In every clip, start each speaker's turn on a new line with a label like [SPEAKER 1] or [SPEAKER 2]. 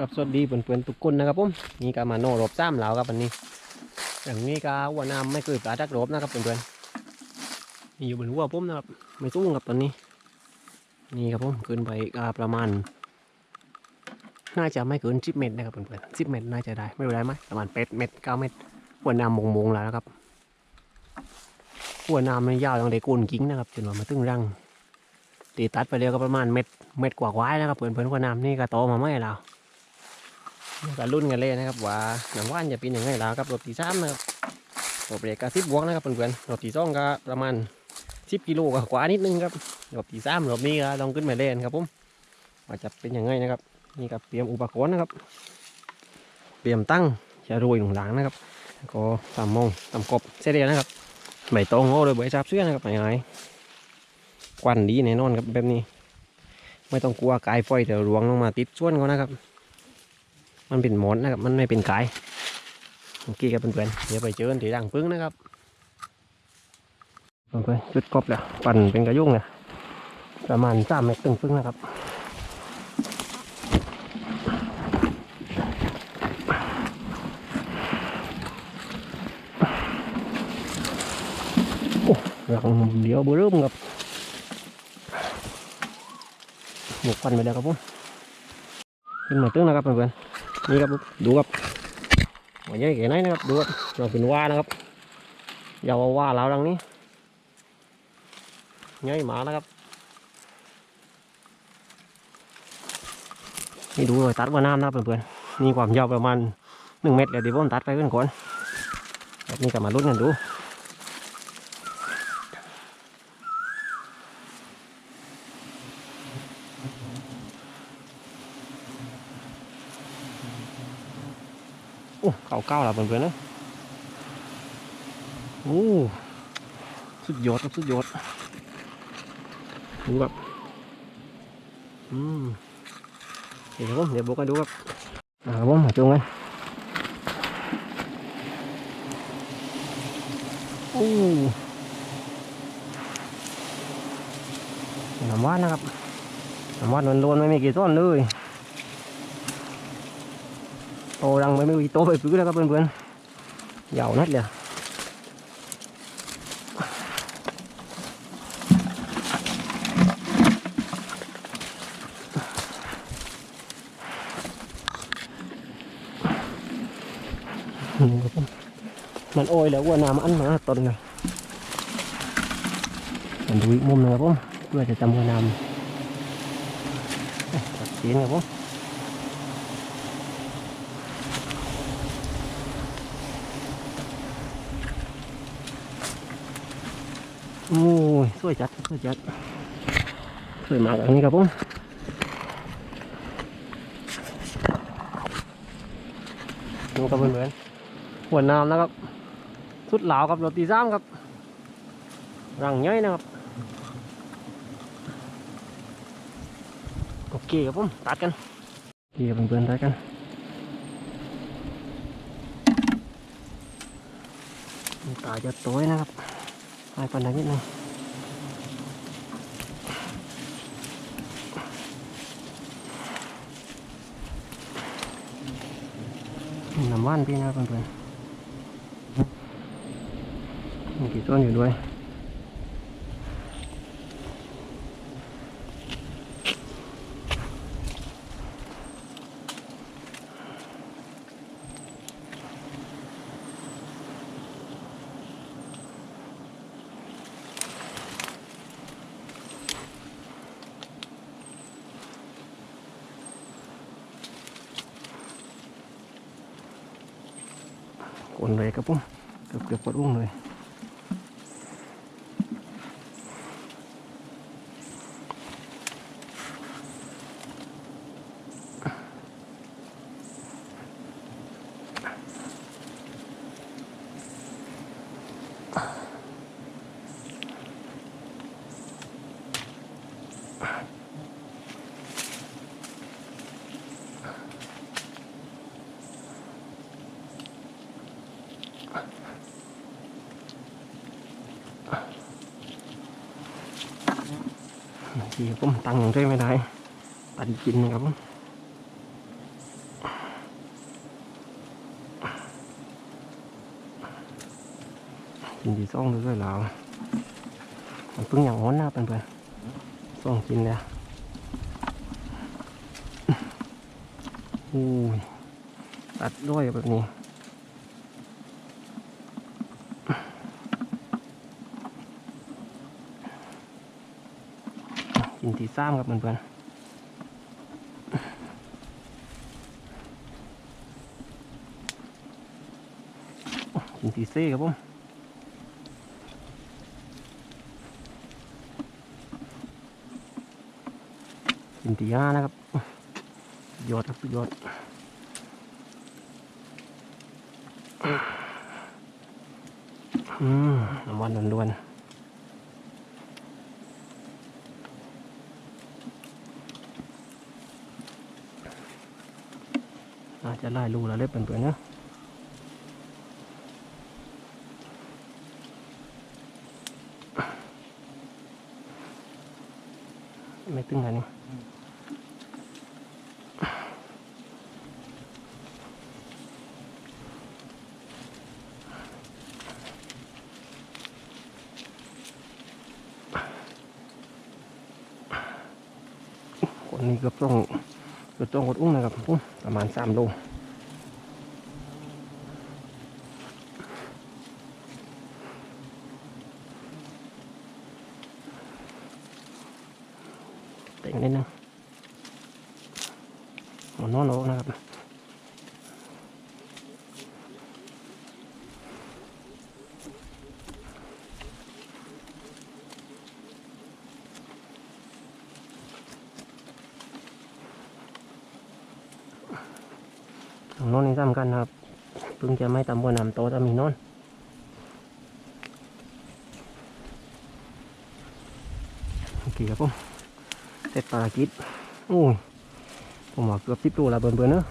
[SPEAKER 1] ครับสวัสดีเพื่อนๆทุกคนนะครับผมนี่ก็มาโนรบซ้ำแล้วครับวันนี้อย่างนี้ก็หัวน้ำไม่เคยปลาจักรบนะครับเพื่อนๆนี่อยู่บนหัวผมนะครับไม่สูงครับตอนนี้ นี่ครับผมขึ้นไปก็ประมาณ น่าจะไม่เกินสิบเมตรนะครับเพื่อนๆสิบเมตรน่าจะได้ไม่รู้ได้ไหมประมาณแปดเมตรเก้าเมตรหัวน้ำมงมงแล้วนะครับหัวน้ำมันยาวตั้งแต่โกนกิ้งนะครับจนว่ามาถึงรังตีตัดไปเรียวก็ประมาณเม็ดเม็ดกว่าๆนะครับเพื่อนๆหัวน้ำนี่ก็โตมาไม่แล้ว ก็รุ่นกันเลยนะครับว่าหนังว่านจะเป็นยังไงแล้วครับรถที่สามนะครับรถเบรกก็สิบบวกนะครับเพื่อนๆรถที่สองก็ประมาณสิบกิโลกว่านิดนึงครับรถที่สามรถนี้ก็ต้องขึ้นมาเล่นครับผมว่าจะเป็นยังไงนะครับ นี่ก็เตรียมอุปกรณ์นะครับ เตรียมตั้งจะโรยหนุงหลังนะครับก็ตามมองตามกบเสร็จนะครับใบตองโง่โดยใบชาบเสื้อนะครับหายๆควันดีแน่นอนครับแบบนี้ ไม่ต้องกลัวกายไฟเดี๋ยวรวงลงมาติดส่วนเขานะครับ มันเป็นหมอนนะครับ มันไม่เป็นกายโอเคครับเพื่อนๆเดี๋ยวไปเจอกันที่รังพึ่งนะครับเพื่อนๆจุดกบแล้วปั่นเป็นกระยุ่งเลยประมาณสามเมตรตึงพึ่งนะครับโอ้รังเดียวบอร์เริ่มครับหมกควันไปแล้วครับผมขึ้นมาตึ้งนะครับเพื่อนๆ นี่ครับดูครับหัวใหญ่แค่ไหนนะครับดูครับเราเป็นว่านะครับอย่าว่าว่าเราดังนี้ใหญ่หมานะครับนี่ดูรอยตัดว่าน้ำนะเพื่อนๆนี่ความยาวประมาณหนึ่งเมตรเดี๋ยวเดี๋ยวผมตัดไปกันก่อนแบบนี้กลับมาลุ้นกันดู อ้เก่าเก้าแล้วเพื่อนๆนะโอ้สุดยอดครับสุดยอดดูครับอืมเดี๋ยวผมเดี๋ยวบอกกันดูครับอ่าผมมาจุงกันโอ้น้ำว่านนะครับน้ำว่านล้วนๆไม่มีกี่ต้นเลย โตรังไม่มีโตไปพื้นแล้วครับเพื่อนๆยาวนัดเลยมันโอยแล้วว่าน้ำอันมาต้นเลยมันดูอีกมุมหนึงครับผมเพื่อจะจำว่าน้ำตัดสีนะครับผม โอ้ยส วยจัดสวยจัดสวยมากอันนี้ครับผมดูกับเพื่อนๆหัวน้ำนะครับ สุดเหลากับรถตีซ้ำครับ รังย่อยนะครับ โอเคครับผม ตัดกันโอเคครับเพื่อนๆตัดกันตาจะโต้ยนะครับไปก่อนนะนิดนึง น้ำว่านพี่นะครับเพื่อนๆมีกี่ต้นอยู่ด้วย คนเลยครับผมเกือบเกือบปวดอุ้งเลย บางทีผมตังด้วยไม่ได้ ตัดกินนะครับผมกินดีซ่องด้วยแล้วมันเพิ่งอย่างห้อนหน้าเป็นไปซ่องกินเลยอู้ตัดด้วยแบบนี้ กินที่ซ้ำครับเพื่อนๆกินที่เซ่ครับผมกินที่ห้านะครับยอดครับยอดอืมน้ำวันล้วนๆ อาจจะไล่รูแล้วเล็บเป็นเปื่อนๆเนาะไม่ตึงอันนี้คนนี้ก็ต้องก็ต้องกดอุ้งนะครับอุ้ง ประมาณสามโลเต่งนิดนึงหัวนอนโอกนะครับ ของนอนนี่สำคัญนครับเพิ่งจะไม่ตำบนน้ำโตจะมีนอนโอเคครับผมเสร็จภารกิจโอ้ยผมว่าเกือบสิบตัวแล้วเบิ่นๆเนอะ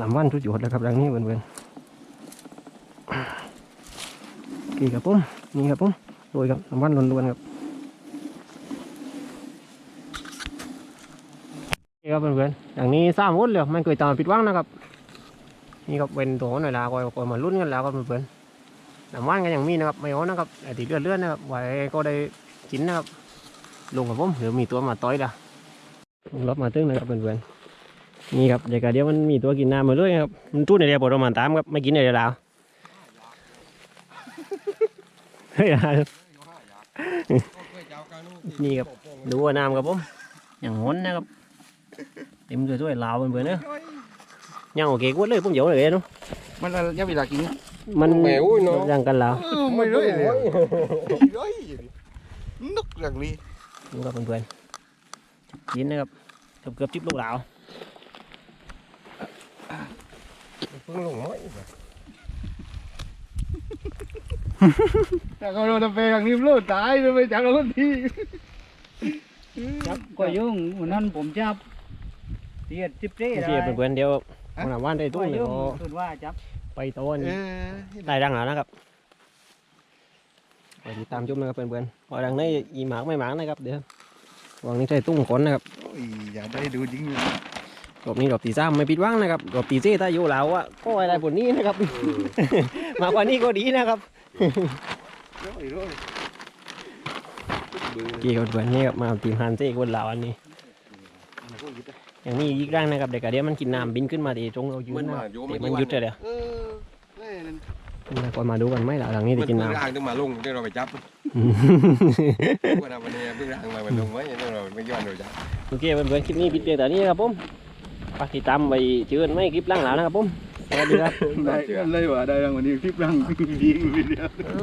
[SPEAKER 1] ลำวันทุกหยดแล้วครับดังนี้เบิ่อนๆโอเครับผมนี่ครับผมโรยครับลำวันล้วนๆครับนี่ครับเพื่อนๆอย่างนี้สามวุ้นเลยมันเกิดตามผิดหวังนะครับ นี่ครับเป็นตัวหน่อยลาคอยคอยมาลุ้นกันแล้วครับเพื่อนๆน้ำมันก็ยังมีนะครับไม่เอานะครับไอ้ที่เลื่อนๆนะครับไว้ก็ได้กินนะครับลงกับผมเดี๋ยวมีตัวมาต้อยละลงรถมาตึ้งนะครับเพื่อนๆ นี่ครับเดี๋ยวก็เดี๋ยวมันมีตัวกินน้ำมาเลยครับมันตู้ในเดียวปวดประมาณตามครับไม่กินในเดียวแล้วเฮ้ยอะนี่ครับดูว่าน้ำครับผมอย่างห้นนะครับเต็มเลยด้วยลาวเพื่อนๆเนอะยังโอเคกวดเลยผมเดี๋ยวเลยเนาะ
[SPEAKER 2] มันยังเวลากิน
[SPEAKER 1] มัน
[SPEAKER 2] แหมอุ้ยเนอะ
[SPEAKER 1] ยังกันแล้ว
[SPEAKER 2] ไม่เลยเลยเลยนึกอย่างนี้
[SPEAKER 1] ดูครับเพื่อนๆกินนะครับเกือบเกือบจิบลูกหลาว
[SPEAKER 2] เพิ่งลงไม่
[SPEAKER 3] แต่ก็โดนตะเปอย่างนี้รู้ตายเลยไปจากเราทีจับก็ยุ่งวันนั้นผมจับเสียดจิบเจ้
[SPEAKER 1] โอ
[SPEAKER 3] ได้
[SPEAKER 1] เคเพื่อนๆเดี๋ยววันหน้าวันได้
[SPEAKER 3] ก็
[SPEAKER 1] ตุ้งเลย
[SPEAKER 3] ยุ่ง
[SPEAKER 1] ก็
[SPEAKER 3] สุดว่าจับ
[SPEAKER 1] ไปโต้น
[SPEAKER 2] เออ
[SPEAKER 1] ได้ดังแล้วนะครับไปติดตามชมนะครับเพื่อนๆพอดังนี้อีหมากไม่หมากนะครับเดี๋ยววันนี้ใช้ตุ้งขนนะครับ
[SPEAKER 2] โอ้ยอย่าได้ดูจริงเลย
[SPEAKER 1] รอบนี้รอบตีสามไม่ผิดหวังนะครับรอบตีสี่ถ้าอยู่แล้วอะก็อะไรบนนี้นะครับ มากกว่านี้ก็ดีนะครับ
[SPEAKER 2] ร้อยร้อย
[SPEAKER 1] เกี่ยวกับเพื่อนนี่ครับมาทีมฮันเซ่คนลาวอันนี้ อย่างนี้อีกร่างนะครับเด็กกะเดี๋ยวมันกินน้ำบินขึ้นมาดีตรงเรายืนนะครับเดี๋ยวมันหยุดเลยเดี๋ยว
[SPEAKER 2] เออแน่นั่น
[SPEAKER 1] นี่ก่อนมาดูกันไหมล่ะหลังนี้ได้กินน้
[SPEAKER 2] เพิ่งร่างต้องมาลงเดี๋ยวเราไปจับำวันวันนี้เพิ่งร่างมามันลงไว้เดี๋ยวเราไม่ย้อนเราจับ
[SPEAKER 1] โอเคเพื่อนๆคลิปนี้ปิดเพียงแต่นี้ครับผม ฝากติดตามไปเจอกันไม่คลิปล่างหลังนะครับผมสวัสดีครับ
[SPEAKER 3] ได้เลยว่าได้รางวัลนี้คลิปรังดีวิดีโอ